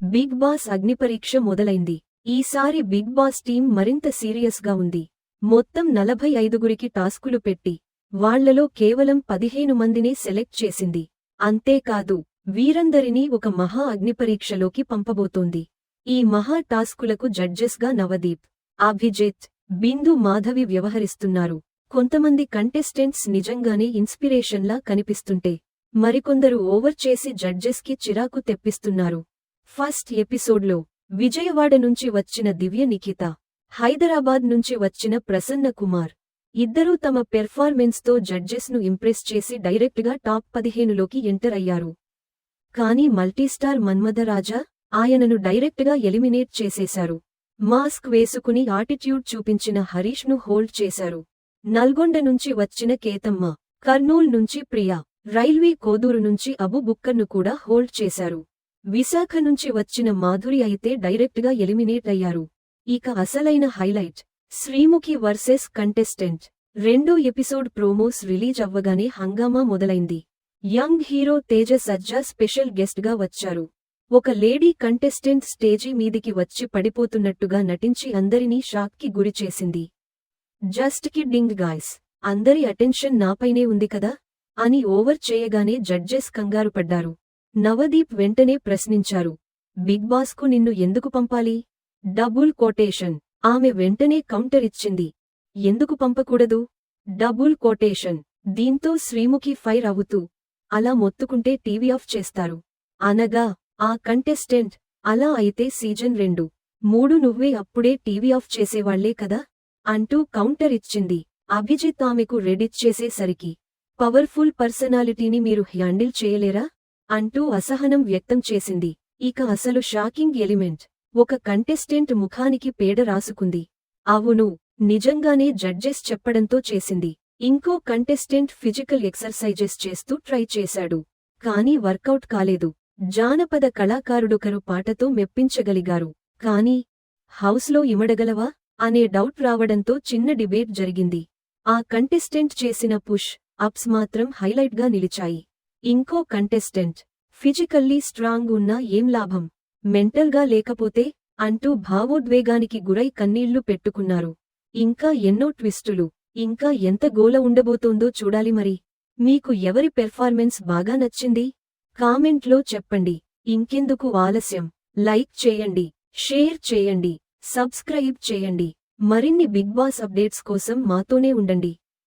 Big boss అగ్నిపరీక్ష మొదలైంది. ఈసారి big boss team మరింత సీరియస్గా ఉంది. మొత్తం నలభై ఐదుగురికి టాస్కులు పెట్టి వాళ్ళలో కేవలం పదిహేను మందినే సెలెక్ట్ చేసింది. అంతేకాదు వీరందరినీ ఒక మహా అగ్నిపరీక్షలోకి పంపబోతోంది. ఈ మహా టాస్కులకు జడ్జెస్గా నవదీప్ అభిజిత్ బిందు మాధవి వ్యవహరిస్తున్నారు. కొంతమంది కంటెస్టెంట్స్ నిజంగానే ఇన్స్పిరేషన్లా కనిపిస్తుంటే మరికొందరు ఓవర్ చేసి జడ్జెస్కి చిరాకు తెప్పిస్తున్నారు. ఫస్ట్ ఎపిసోడ్లో విజయవాడ నుంచి వచ్చిన దివ్య నిఖిత హైదరాబాద్ నుంచి వచ్చిన ప్రసన్న కుమార్ ఇద్దరూ తమ పెర్ఫార్మెన్స్తో జడ్జెస్ను ఇంప్రెస్ చేసి డైరెక్ట్గా టాప్ పదిహేనులోకి ఎంటర్ అయ్యారు. కానీ మల్టీస్టార్ మన్మధరాజా ఆయనను డైరెక్ట్గా ఎలిమినేట్ చేసేశారు. మాస్క్ వేసుకుని ఆటిట్యూడ్ చూపించిన హరీష్ను హోల్డ్ చేశారు. నల్గొండ నుంచి వచ్చిన కేతమ్మ కర్నూల్ నుంచి ప్రియా రైల్వే కోదూరు నుంచి అబు బుక్కర్ను కూడా హోల్డ్ చేశారు. విశాఖ నుంచి వచ్చిన మాధురి అయితే డైరెక్ట్గా ఎలిమినేట్ అయ్యారు. ఇక అసలైన హైలైట్ శ్రీముఖి వర్సెస్ కంటెస్టెంట్. రెండో ఎపిసోడ్ ప్రోమోస్ రిలీజ్ అవ్వగానే హంగామా మొదలైంది. Young hero Teja Sajja special గెస్ట్గా వచ్చారు. ఒక లేడీ కంటెస్టెంట్ స్టేజీ మీదికి వచ్చి పడిపోతున్నట్టుగా నటించి అందరినీ షాక్కి గురిచేసింది జస్ట్ కిడ్డింగ్ గాయ్స్ అందరి అటెన్షన్ నాపైనే ఉంది కదా? అని ఓవర్ చేయగానే జడ్జెస్ కంగారు పడ్డారు. నవదీప్ వెంటనే ప్రశ్నించారు. బిగ్ బాస్కు నిన్ను ఎందుకు పంపాలి? Double quotation. ఆమె వెంటనే కౌంటర్ ఇచ్చింది. ఎందుకు పంపకూడదు? Double quotation. దీంతో శ్రీముఖి ఫైర్ అవుతూ అలా మొత్తుకుంటే టీవీ ఆఫ్ చేస్తారు. అనగా ఆ కంటెస్టెంట్ అలా అయితే సీజన్ రెండు. మూడు నువ్వే అప్పుడే టీవీ ఆఫ్ చేసేవాళ్ళే కదా? అంటూ కౌంటర్ ఇచ్చింది. అభిజిత్ ఆమెకు రెడిచ్చేసేసరికి పవర్ఫుల్ పర్సనాలిటీని మీరు హ్యాండిల్ చేయలేరా? అంటూ అసహనం వ్యక్తం చేసింది. ఇక అసలు షాకింగ్ ఎలిమెంట్. ఒక కంటెస్టెంట్ ముఖానికి పేడ రాసుకుంది. అవును నిజంగానే జడ్జెస్ చెప్పడంతో చేసింది. ఇంకో కంటెస్టెంట్ ఫిజికల్ ఎక్సర్సైజెస్ చేస్తూ ట్రై చేశాడు. కానీ వర్కౌట్ కాలేదు. జానపద కళాకారుడొకరు పాటతో మెప్పించగలిగారు. కాని హౌస్లో ఇమడగలవా? అనే డౌట్ రావడంతో చిన్న డిబేట్ జరిగింది. ఆ కంటెస్టెంట్ చేసిన పుష్ అప్స్ మాత్రం హైలైట్గా నిలిచాయి. ఇంకో కంటెస్టెంట్ ఫిజికల్లీ స్ట్రాంగ్ ఉన్నా ఏం లాభం? మెంటల్గా లేకపోతే అంటూ భావోద్వేగానికి గురై కన్నీళ్ళు పెట్టుకున్నారు. ఇంకా ఎన్నో ట్విస్టులు ఇంకా ఎంత గోల ఉండబోతోందో చూడాలి మరి. మీకు ఎవరి పెర్ఫార్మెన్స్ బాగా నచ్చింది? కామెంట్లో చెప్పండి. ఇంకెందుకు ఆలస్యం? లైక్ చేయండి షేర్ చేయండి సబ్స్క్రైబ్ చేయండి. మరిన్ని బిగ్ బాస్ అప్డేట్స్ కోసం మాతోనే ఉండండి.